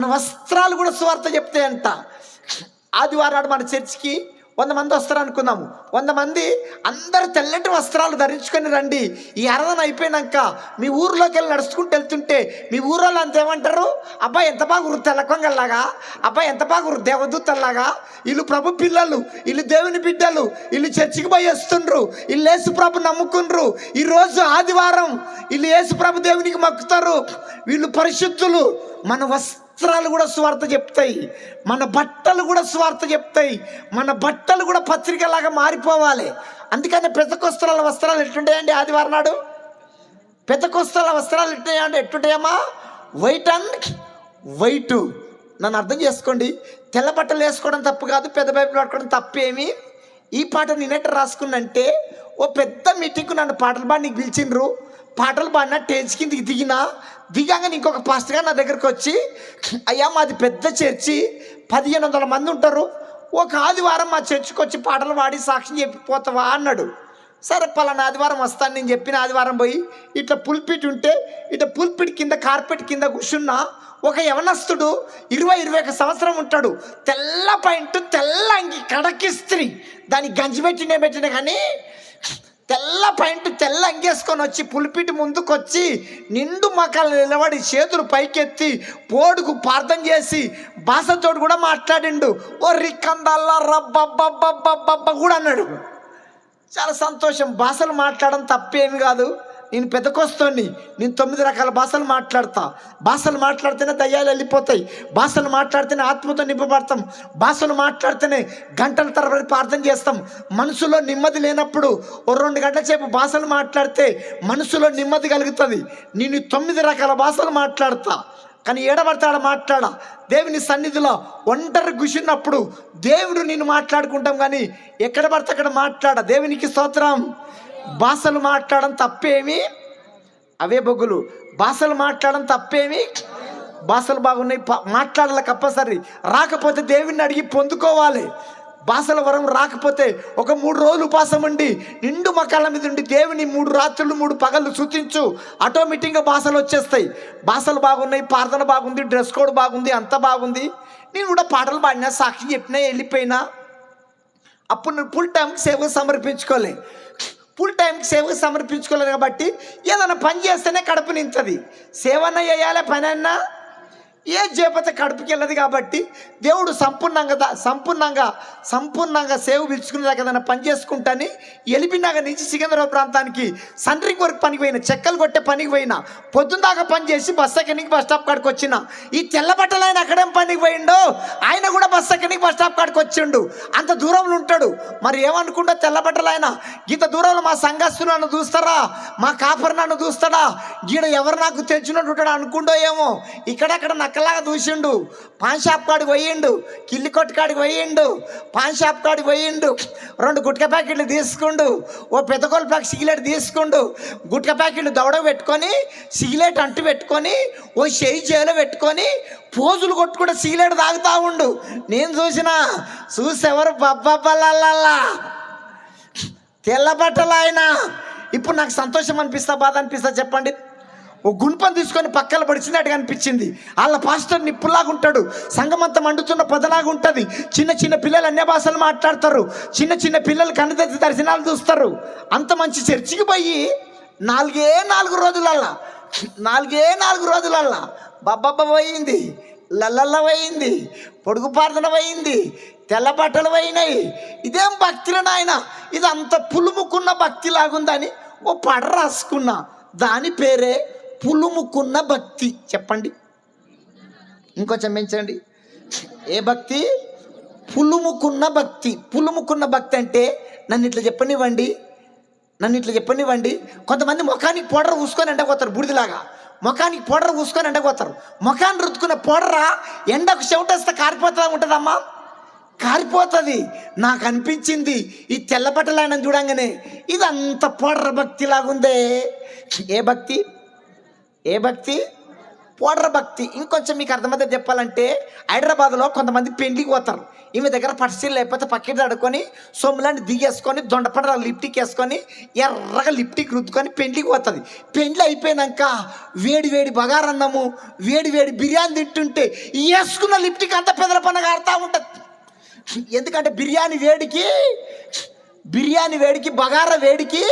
మన వస్త్రాలు కూడా సువార్త చెప్తాయంట. ఆదివారం నాడు మన చర్చికి వంద మంది వస్తారు అనుకున్నాము. వంద మంది అందరు తెల్లటి వస్త్రాలు ధరించుకొని రండి. ఈ అరదన అయిపోయినాక మీ ఊర్లోకి వెళ్ళి నడుచుకుంటూ వెళ్తుంటే మీ ఊర్లో అంత ఏమంటారు? అబ్బాయి ఎంత బాగా గురు తెల్లకొంగల్లాగా అబ్బాయి ఎంత బాగా గురు దేవదూతల్లాగా? వీళ్ళు ప్రభు పిల్లలు వీళ్ళు దేవుని బిడ్డలు వీళ్ళు చర్చికి పోయి వస్తుండ్రు. వీళ్ళు యేసు ప్రభు నమ్ముకుండ్రు. ఈరోజు ఆదివారం వీళ్ళు యేసు ప్రభు దేవునికి మొక్కుతారు. వీళ్ళు పరిశుద్ధులు. మన వస్త్రాలు కూడా స్వార్థ చెప్తాయి. మన బట్టలు కూడా స్వార్థ చెప్తాయి. మన బట్టలు కూడా పత్రికలాగా మారిపోవాలి. అందుకని పెద్దకొస్తరాల వస్త్రాలు ఎట్టుంటాయండి ఆదివారం నాడు? పెద్దకొస్తరాల వస్త్రాలు ఎట్లుంటాయంటే ఎట్టుంటాయమ్మా వైట్ అండ్ వైట్ నన్ను అర్థం చేసుకోండి. తెల్ల బట్టలు వేసుకోవడం తప్పు కాదు పెద్ద బైబిల్ పట్టుకోవడం తప్పేమి? ఈ పాట నేనెట్ట రాసుకున్నంటే ఓ పెద్ద మీటింగ్కు నన్ను పాటలు బాగా నీకు పిలిచిండ్రు. పాటలు పాడినా టేజ్ కిందికి దిగినా దిగాక ఇంకొక పాస్టర్గా నా దగ్గరకు వచ్చి అయ్యా మాది పెద్ద చర్చి పదిహేను వందల మంది ఉంటారు ఒక ఆదివారం మా చర్చికి వచ్చి పాటలు పాడి సాక్ష్యం చెప్పిపోతావా? అన్నాడు. సరే పలానా ఆదివారం వస్తాను నేను చెప్పిన ఆదివారం పోయి ఇట్లా పుల్పిట్ ఉంటే ఇట్లా పుల్పిట్ కింద కార్పెట్ కింద కూర్చున్నా ఒక యవనస్తుడు ఇరవై ఇరవై ఒక సంవత్సరం ఉంటాడు తెల్ల పాయింట్ తెల్ల అంగి కడకిస్త్రీ దానికి గంజి పెట్టినే పెట్టిన కానీ తెల్ల పాయింట్ తెల్ల అంగేసుకొని వచ్చి పులిపిటి ముందుకొచ్చి నిండు మకాలు నిలబడి చేతులు పైకెత్తి పోడుకు ప్రార్థన చేసి భాషతోడు కూడా మాట్లాడిండు. ఓ రిక్కందల్లా రబ్బబ్బబ్బబ్బబ్బ కూడా అన్నాడు. చాలా సంతోషం. భాషలు మాట్లాడడం తప్పేం కాదు. నేను పెద్దకొస్తోని నేను తొమ్మిది రకాల భాషలు మాట్లాడతా. భాషలు మాట్లాడితేనే దయ్యాలు వెళ్ళిపోతాయి. భాషలు మాట్లాడితేనే ఆత్మతో నింపబడతాం. భాషలు మాట్లాడితేనే గంటల తరబడి ప్రార్థన చేస్తాం. మనసులో నెమ్మది లేనప్పుడు ఓ రెండు గంటల సేపు భాషలు మాట్లాడితే మనసులో నెమ్మది కలుగుతుంది. నేను తొమ్మిది రకాల భాషలు మాట్లాడతా. కానీ ఏడబడతాడ మాట్లాడ? దేవుని సన్నిధిలో ఒంటరి కూర్చున్నప్పుడు దేవుడు నేను మాట్లాడుకుంటాం కానీ ఎక్కడ పడితే అక్కడ మాట్లాడ? దేవునికి స్తోత్రం. భాషలు మాట్లాడడం తప్పేమి? అవే బొగ్గులు. భాషలు మాట్లాడడం తప్పేమి? భాషలు బాగున్నాయి. మాట్లాడాలి కంపల్సరీ రాకపోతే దేవుణ్ణి అడిగి పొందుకోవాలి. భాషల వరం రాకపోతే ఒక మూడు రోజులు ఉపాసం ఉండి నిండు మకాల మీద ఉండి దేవుని మూడు రాత్రులు మూడు పగళ్ళు సూచించు. ఆటోమేటిక్గా భాషలు వచ్చేస్తాయి. భాషలు బాగున్నాయి ప్రార్థన బాగుంది డ్రెస్ కోడ్ బాగుంది అంత బాగుంది. నేను కూడా పాటలు పాడినా సాక్షి చెప్పినా వెళ్ళిపోయినా. అప్పుడు నేను ఫుల్ టైంకి సేవకు సమర్పించుకోలే. ఫుల్ టైంకి సేవకు సమర్పించుకోలేదు కాబట్టి ఏదైనా పని చేస్తేనే కడుపు నింతది సేవన చేయాలి పని అన్నా ఏ జేపత కడుపుకి వెళ్ళదు కాబట్టి దేవుడు సంపూర్ణంగా సంపూర్ణంగా సంపూర్ణంగా సేవ పిలుచుకునేదాకా ఏదైనా పని చేసుకుంటాని ఎలిపినాక నుంచి సికింద్రాబాద్ ప్రాంతానికి సండ్రింగ్ వరకు పనికి పోయిన చెక్కలు కొట్టే పనికి పోయిన పొద్దున్న దాకా పని చేసి బస్ ఎక్కడికి బస్ స్టాప్ కాడికి వచ్చిన ఈ తెల్లబట్టలు ఆయన అక్కడేం పనికి పోయిండో? ఆయన కూడా బస్ ఎక్కడికి బస్ స్టాప్ కాడికి వచ్చిండు. అంత దూరంలో ఉంటాడు. మరి ఏమనుకుంటా తెల్లబట్టలు ఆయన? ఇంత దూరంలో మా సంఘస్తులు నన్ను చూస్తారా? మా కాపర్ నన్ను చూస్తాడా? గీడ ఎవరు నాకు తెలిసినట్టు ఉంటాడు అనుకుంటో ఏమో? ఇక్కడక్కడ నక్కలాగా చూసిండు పాన్ షాప్ కాడికి పోయిండు. కిల్లి కొట్టు కాడికి పోయిండు. పాన్ షాప్ కాడికి పోయిండు. రెండు గుట్క ప్యాకెట్లు తీసుకుండు. ఓ పెద్ద ప్యాక్ సిగరెట్ తీసుకుండు. గుట్క ప్యాకెట్లు దవడ పెట్టుకొని సిగరెట్ అంటు పెట్టుకొని ఓ చేయి చేలో పెట్టుకొని పోజులు కొట్టుకుంటే సిగరెట్ తాగుతా ఉండు. నేను చూసిన చూసెవరు బబ్బబ్బలల్లా తెల్ల బట్టలు ఆయన. ఇప్పుడు నాకు సంతోషం అనిపిస్తా బాధ అనిపిస్తా చెప్పండి. ఓ గుణపం తీసుకొని పక్కన పడిచినట్టుగా అనిపించింది. వాళ్ళ పాస్టర్ నిప్పులాగా ఉంటాడు. సంగమంతా మండుతున్న పొదలాగా ఉంటుంది. చిన్న చిన్న పిల్లలు అన్య భాషలు మాట్లాడతారు. చిన్న చిన్న పిల్లలు కన్నదెత్తి దర్శనాలు చూస్తారు. అంత మంచి చర్చికి పోయి నాలుగే నాలుగు రోజులల్లా నాలుగే నాలుగు రోజులల్లా బబ్బబ్బ పోయింది. లల్లల్ల పోయింది. పొడుగు ప్రార్థన పోయింది. తెల్ల బట్టలు పోయినాయి. ఇదేం భక్తిలో నాయన? ఇది అంత పులుముకున్న భక్తి లాగుందని ఓ పడ రాసుకున్నా దాని పేరే పులుముకున్న భక్తి. చెప్పండి. ఇంకొంచెం పెంచండి ఏ భక్తి? పులుముకున్న భక్తి. పులుముకున్న భక్తి అంటే నన్ను ఇట్లా చెప్పనివ్వండి. నన్ను ఇట్లా చెప్పనివ్వండి. కొంతమంది ముఖానికి పౌడర్ పూసుకొని ఎండపోతారు బుడిదిలాగా. ముఖానికి పౌడర్ పూసుకొని ఎండపోతారు ముఖాన్ని రుద్దుకున్న పౌడరా ఎండకు చెవిటేస్తే కారిపోతా ఉంటుందమ్మా? కారిపోతుంది. నాకు అనిపించింది ఈ తెల్ల చూడంగానే ఇది అంత పౌడర్ భక్తి లాగుందే ఏ భక్తి? ఏ భక్తి? పోడర భక్తి. ఇంకొంచెం మీకు అర్థమైతే చెప్పాలంటే హైదరాబాద్లో కొంతమంది పెండ్లికి పోతారు. ఈమె దగ్గర పట్సీలు లేకపోతే పక్కెట్ ఆడుకొని సొమ్ములాంటి దిగేసుకొని దొండపడ లిప్టిక్ వేసుకొని ఎర్రగా లిప్టిక్ రుద్దుకొని పెండ్లికి పోతుంది. పెండ్లి అయిపోయినాక వేడి వేడి బగారన్నము వేడి వేడి బిర్యానీ తింటుంటే వేసుకున్న లిప్టిక్ అంతా పెదల పనగా ఆడుతూ ఉంటుంది. ఎందుకంటే బిర్యానీ వేడికి బిర్యానీ వేడికి బగారా వేడికి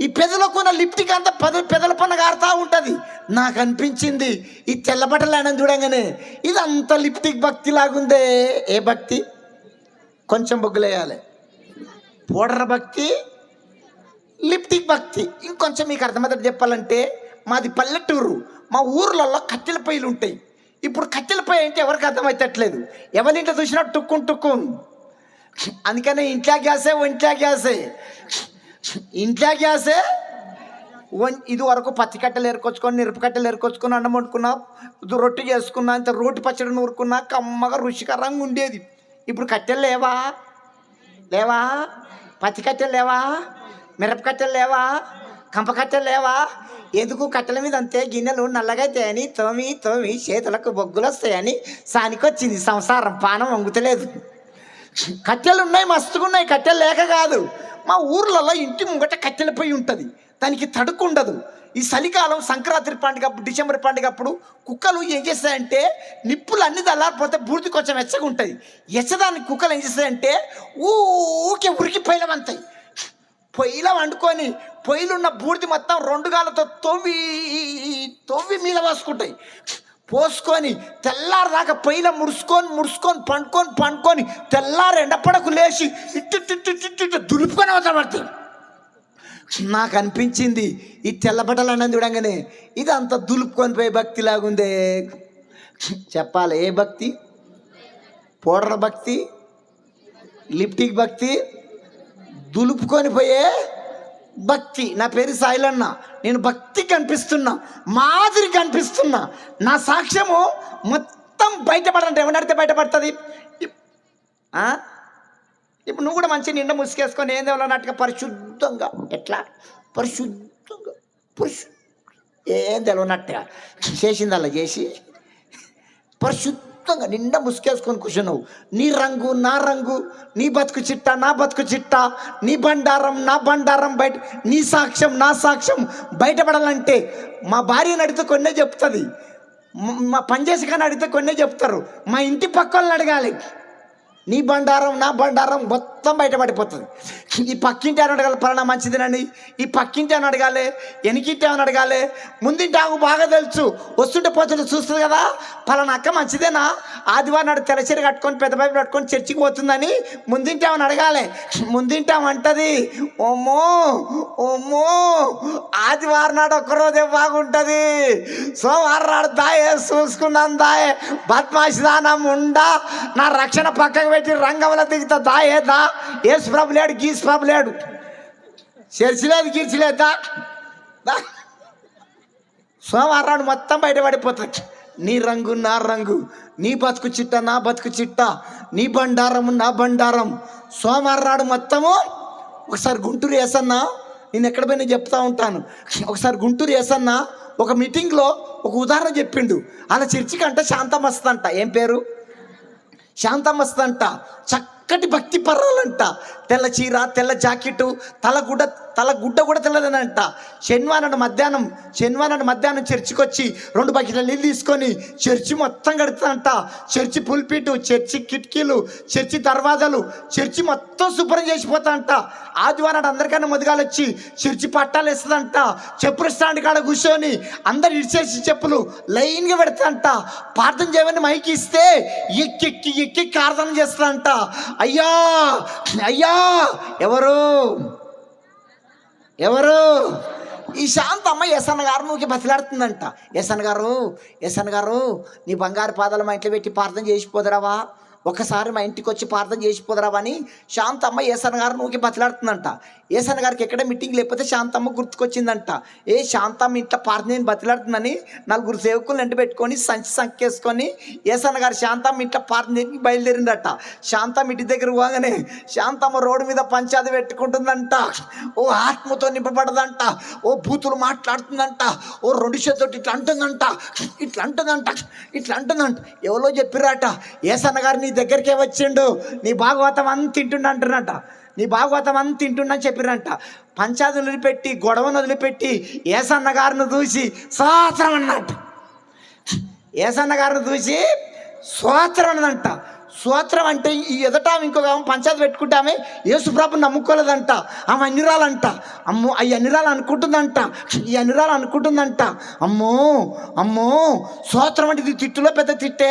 ఈ పెదలకున్న లిప్టిక్ అంతా పెద పెదల పన్న ఉంటుంది. నాకు అనిపించింది ఈ తెల్లబట్టలు అయినా చూడంగానే ఇది అంత లిప్టిక్ భక్తి లాగుందే ఏ భక్తి? కొంచెం బొగ్గులేయాలి. పూడర భక్తి లిప్టిక్ భక్తి. ఇంకొంచెం మీకు అర్థమవుతుంది చెప్పాలంటే మాది పల్లెటూరు. మా ఊర్లలో కట్టెల పొయ్యిలు ఉంటాయి ఇప్పుడు కట్టెల పొయ్యి అంటే ఎవరికి అర్థమవుతట్లేదు ఎవరింట్లో చూసినా టుక్కుం టుక్కున్. అందుకనే ఇంట్లో గ్యాసే ఒంట్లో గ్యాసే. ఇంట్లో గ్యాసే? వన్ ఇది వరకు పత్తి కట్టెలు ఏరుకొచ్చుకొని మిరప కట్టెలు ఏరుకొచ్చుకొని అన్నం వండుకున్నా ఇది రొట్టె చేసుకున్నా ఇంత రోటి పచ్చడి నూరుకున్నా కమ్మగా రుచికరంగా ఉండేది. ఇప్పుడు కట్టెలు లేవా? లేవా? పత్తి కట్టెలు లేవా? మిరప కట్టెలు లేవా? కంపకట్టెలు లేవా? ఎందుకు? కట్టెల మీద అంతే గిన్నెలు నల్లగా అవుతాయని తోమి తోమి చేతులకు బొగ్గులు వస్తాయని సానికొచ్చింది. సంసారం పానం వంగుతలేదు. కట్టెలు ఉన్నాయి మస్తుగా ఉన్నాయి కట్టెలు లేక కాదు. మా ఊర్లలో ఇంటి ముంగట కట్టెల పొయ్యి ఉంటుంది. దానికి తడుకు ఉండదు. ఈ చలికాలం సంక్రాంతి పండుగ డిసెంబర్ పండుగ అప్పుడు కుక్కలు ఏం చేస్తాయంటే నిప్పులు అన్ని దల్లారిపోతే బూర్తి కొంచెం వెచ్చగా ఉంటుంది ఎచ్చదానికి కుక్కలు ఏం చేస్తాయంటే ఊకే ఉరికి పైలమంతాయి పొయ్యిలో వండుకొని పొయ్యిలున్న బూర్తి మొత్తం రెండు గాలతో తొవ్వి తొవ్వి మీద పోసుకుంటాయి. పోసుకొని తెల్లారిదాకా పొయ్యిలో ముడుచుకొని ముడుచుకొని పండుకొని పండుకొని తెల్లారి ఎండపడకు లేచి ఇట్టు ఇట్టు ఇట్టు ఇట్టు దులుపుకొని అవతల నాకు అనిపించింది ఈ తెల్లబట్టలు అన్నది చూడంగానే ఇది అంత దులుపుకొని పోయే భక్తి లాగుందే. చెప్పాలి ఏ భక్తి? పౌడర్ భక్తి? లిప్టిక్ భక్తి? దులుపుకొని పోయే భక్తి. నా పేరు సాయిలన్న. నేను భక్తి కనిపిస్తున్నా. మాదిరి కనిపిస్తున్నా. నా సాక్ష్యము మొత్తం బయటపడంటే ఎవరినడితే బయటపడుతుంది? ఇప్పుడు నువ్వు కూడా మంచి నిండా ముసుకేసుకొని ఏం తెలవనట్టుగా పరిశుద్ధంగా? ఎట్లా? పరిశుద్ధంగా. పరిశు ఏం తెలవనట్టుగా చేసింది అలా చేసి? మొత్తంగా నిండా ముసుకేసుకొని కూర్చున్నావు. నీ రంగు నా రంగు నీ బతుకు చిట్ట నా బతుకు చిట్ట నీ బండారం నా బండారం బయట నీ సాక్ష్యం నా సాక్ష్యం బయటపడాలంటే మా భార్యను అడిగితే కొన్నే చెప్తుంది. మా పనిచేసి కానీ అడిగితే కొన్నే చెప్తారు. మా ఇంటి పక్క వాళ్ళని అడగాలి. నీ బండారం నా బండారం మొత్తం బయటపడిపోతుంది. ఈ పక్కింటి అని అడగాలి పలానా మంచిదేనండి? ఈ పక్కింటి అని అడగాలి వెనకింటి అని అడగాలి ముందింటి ఆకు బాగా తెలుసు వస్తుంటే పోతుంటే చూస్తుంది కదా పలానా అక్క మంచిదేనా? ఆదివారం నాడు తెలచీర కట్టుకొని పెద్ద పైపు కట్టుకొని చర్చికి పోతుందని ముందింటి ఆమెను అడగాలి. ముందింటి ఆమె అంటది ఓమో ఓమో ఆదివారం నాడు ఒక్కరోజే బాగుంటుంది. సోమవారం నాడు దాయే చూసుకున్నాను దాయే బద్మాషి దానం ఉండా నా రక్షణ పక్కకు పెట్టి రంగంలో దిగుతా ఏ దా. ఏసు ప్రభు లేడు గీసు ప్రభు లేడు. చర్చి లేదు గీర్చి లేదు దా. దా. సోమవారం మొత్తం బయటపడిపోతుంది నీ రంగు నా రంగు. నీ బతుకు చిట్ట నా బతుకు చిట్ట. నీ బండారం నా బండారం. సోమవారాడు మొత్తము ఒకసారి గుంటూరు వేసన్నా నేను ఎక్కడ పోయినా చెప్తా ఉంటాను. ఒకసారి గుంటూరు వేసన్నా ఒక మీటింగ్లో ఒక ఉదాహరణ చెప్పిండు. అలా చర్చికి అంటే శాంతం వస్తుందంట. ఏం పేరు? శాంతం అంట. చక్కటి భక్తి పర్రాలంట తెల్ల చీర తెల్ల జాకెట్ తల గుడ్డ తల గుడ్డ కూడా తెల్లదనంట శనివారం మధ్యాహ్నం శనివారం మధ్యాహ్నం చర్చికి వచ్చి రెండు బకెట్ల నీళ్ళు తీసుకొని చర్చి మొత్తం కడుతుందంట చర్చి పుల్పిటు చర్చి కిటికీలు చర్చి దర్వాజాలు చర్చి మొత్తం శుభ్రం చేసిపోతాంట ఆదివారం నాడు అందరికన్నా ముదిగాలు వచ్చి చర్చి పట్టాలు వేస్తుందంట. చెప్పులు స్టాండ్ కాడ కూర్చొని అందరు ఇడిచేసి చెప్పులు లైన్గా పెడతాంట ప్రార్థన చేయమని మైకి ఇస్తే ఎక్కెక్కి ఎక్కి ప్రార్థన చేస్తాంట అయ్యా అయ్యా ఎవరు? ఎవరు? ఈ శాంతమ్మ ఎస్ఎన్ గారు నువ్వు బతిలాడుతుందంట. ఎస్ఎన్ గారు ఎస్ఎన్ గారు నీ బంగారు పాదాలు మా ఇంట్లో పెట్టి ప్రార్థన చేసిపోదురావా ఒకసారి మా ఇంటికి వచ్చి ప్రార్థన చేసిపోదరావా అని శాంతమ్మ ఏసన్న గారు నువ్వుకి బతిలాడుతుందంట. ఏసన్న గారికి ఎక్కడ మీటింగ్ లేకపోతే శాంతమ్మ గుర్తుకొచ్చిందంట. ఏ శాంతమ్మ ఇంట్లో ప్రార్థన బతిలాడుతుందని నలుగురు సేవకులు వెంట పెట్టుకొని సంచి సంకేసుకొని ఏసన్న గారు శాంతమ్మ ఇంట్లో ప్రార్థన బయలుదేరిందట. శాంతమ్మ ఇంటి దగ్గర పోగానే శాంతమ్మ రోడ్డు మీద పంచాది పెట్టుకుంటుందంట. ఓ ఆత్మతో నింపబడదంట. ఓ బూతులు మాట్లాడుతుందంట. ఓ రెండు చేతులతో ఇట్లా అంటుందంట. ఇట్లా అంటుందంట. ఇట్లా అంటుందంట. ఎవరో చెప్పిరాట ఏసన్న గారిని దగ్గరికే వచ్చిండు. నీ భాగవతం అంత తింటుండ అంటున్నట. నీ భాగవతం అంత తింటుండని చెప్పిరంట పంచాది వదిలిపెట్టి గొడవను వదిలిపెట్టి ఏసన్న గారిని చూసి సోత్రం అన్నట్టు. ఏసన్న గారిని చూసి సోత్రం అన్నదంట. స్తోత్రం అంటే ఈ ఎదట ఇంకొక ఆమె పంచాయతీ పెట్టుకుంటామే ఆమె యేసుప్రభు నమ్ముకోలేదంట. ఆమె అన్నిరాలంట అమ్మో అవి అన్నిరాలు అనుకుంటుందంట. ఈ అన్నిరాలు అనుకుంటుందంట. అమ్మో అమ్మో స్తోత్రం అంటే ఇది తిట్టులో పెద్ద తిట్టే.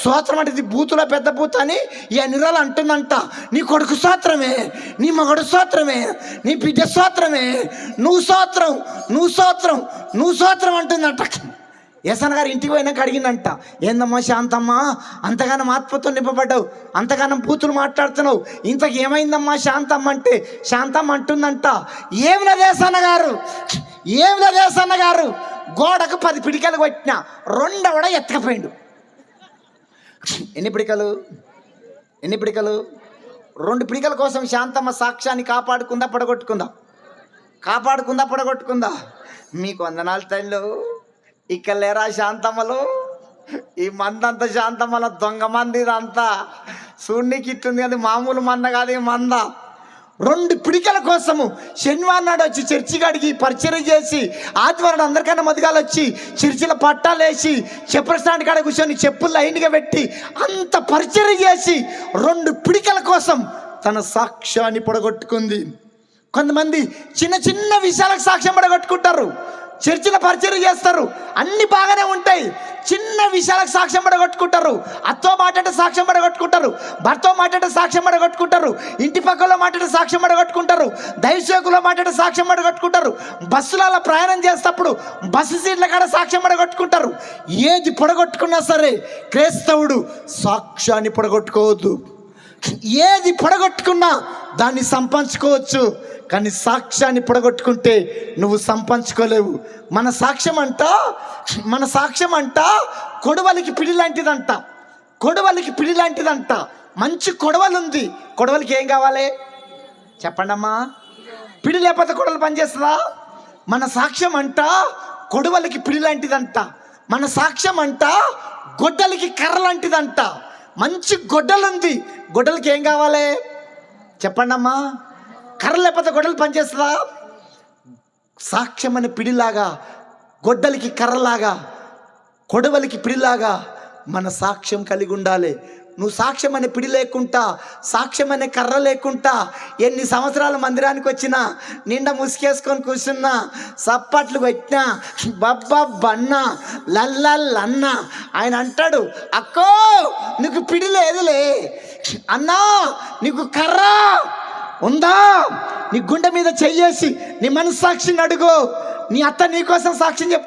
స్తోత్రం అంటే ఇది బూతులో పెద్ద బూత్ అని ఈ అన్నిరాలు అంటుందంట. నీ కొడుకు స్తోత్రమే నీ మగడు స్తోత్రమే నీ బిడ్డ స్తోత్రమే నువ్వు స్తోత్రం నువ్వు స్తోత్రం నువ్వు స్తోత్రం అంటుందంట. యసన్ గారు ఇంటికి పోయినాక అడిగిందంట ఏందమ్మా శాంతమ్మా అంతగానం ఆత్మతో నింపబడ్డావు అంతగానం పూతులు మాట్లాడుతున్నావు ఇంతకు ఏమైందమ్మా శాంతమ్మ అంటే శాంతమ్మ అంటుందంట ఏమి లేదేసన్న గారు ఏమి లేదేసన్న గారు గోడకు పది పిడికలు కొట్టిన రెండవడ ఎత్తకపోయిండు. ఎన్ని పిడికలు? ఎన్ని పిడికలు? రెండు పిడికల కోసం శాంతమ్మ సాక్ష్యాన్ని కాపాడుకుందా పడగొట్టుకుందా? కాపాడుకుందా పడగొట్టుకుందా? మీకు వందనాలు తల్లు. ఇక్కడ లేరా శాంతమ్మలు? ఈ మందంతా శాంతమ్మల దొంగ మంది ఇదంతా సూర్యునికి ఇట్టుంది అది మామూలు మంద కాదు ఈ మంద. రెండు పిడికల కోసము శనివారం నాడు వచ్చి చర్చి కాడికి పరిచయం చేసి ఆదివారం అందరికన్నా మధుగాలు వచ్చి చర్చిల పట్టాలు వేసి చెప్పుల స్టాండ్ కాడ కూర్చొని చెప్పులు లైన్గా పెట్టి అంత పరిచయం చేసి రెండు పిడికల కోసం తన సాక్ష్యాన్ని పొడగొట్టుకుంది. కొంతమంది చిన్న చిన్న విషయాలకు సాక్ష్యం పడగొట్టుకుంటారు. చర్చిల పరిచయం చేస్తారు. అన్ని బాగానే ఉంటాయి. చిన్న విషయాలకు సాక్ష్యం పడగొట్టుకుంటారు. అత్తో మాట్లాడే సాక్ష్యం పడగొట్టుకుంటారు. భర్తతో మాట్లాడే సాక్ష్యం పడగొట్టుకుంటారు. ఇంటి పక్కలో మాట్లాడే సాక్ష్యం పడగొట్టుకుంటారు. దైవసేకులో మాట్లాడే సాక్ష్యం పడగొట్టుకుంటారు. బస్సులలో ప్రయాణం చేసేటప్పుడు బస్సు సీట్ల కాడ సాక్ష్యం పడగొట్టుకుంటారు. ఏది పొడగొట్టుకున్నా సరే క్రైస్తవుడు సాక్ష్యాన్ని పొడగొట్టుకోవద్దు. ఏది పొడగొట్టుకున్నా దాన్ని సంపాదించుకోవచ్చు కానీ సాక్ష్యాన్ని పొడగొట్టుకుంటే నువ్వు సంపాదించుకోలేవు మన సాక్ష్యం అంట మన సాక్ష్యం అంట కొడవలికి పిడి లాంటిదంట. కొడవలికి పిడి లాంటిదంట. మంచి కొడవలు ఉంది కొడవలికి ఏం కావాలి? చెప్పండమ్మా. పిడి లేకపోతే కొడవలు పనిచేస్తుందా? మన సాక్ష్యం అంట కొడవలికి పిడి లాంటిదంట. మన సాక్ష్యం అంట గొడ్డలికి కర్ర లాంటిదంట. మంచి గొడ్డలు ఉంది. గొడ్డలకి ఏం కావాలి? చెప్పండి అమ్మా కర్ర లేకపోతే గొడ్డలు పనిచేస్తుందా? సాక్ష్యం అనే పిడిలాగా గొడ్డలికి కర్రలాగా కొడవలికి పిడిలాగా మన సాక్ష్యం కలిగి ఉండాలి. నువ్వు సాక్ష్యం అనే పిడి లేకుండా సాక్ష్యం అనే కర్ర లేకుండా ఎన్ని సంవత్సరాల మందిరానికి వచ్చినా నిండా ముసుకేసుకొని కూర్చున్నా సప్పట్లు పెట్టినా బబ్బన్న లల్లన్న ఆయన అంటాడు అక్కో నీకు పిడి లేదులే. అన్నా నీకు కర్ర ఉందా? నీ గుండె మీద చెయ్యేసి నీ మనస్సాక్షిని అడుగు. నీ అత్త నీ కోసం సాక్ష్యం చెప్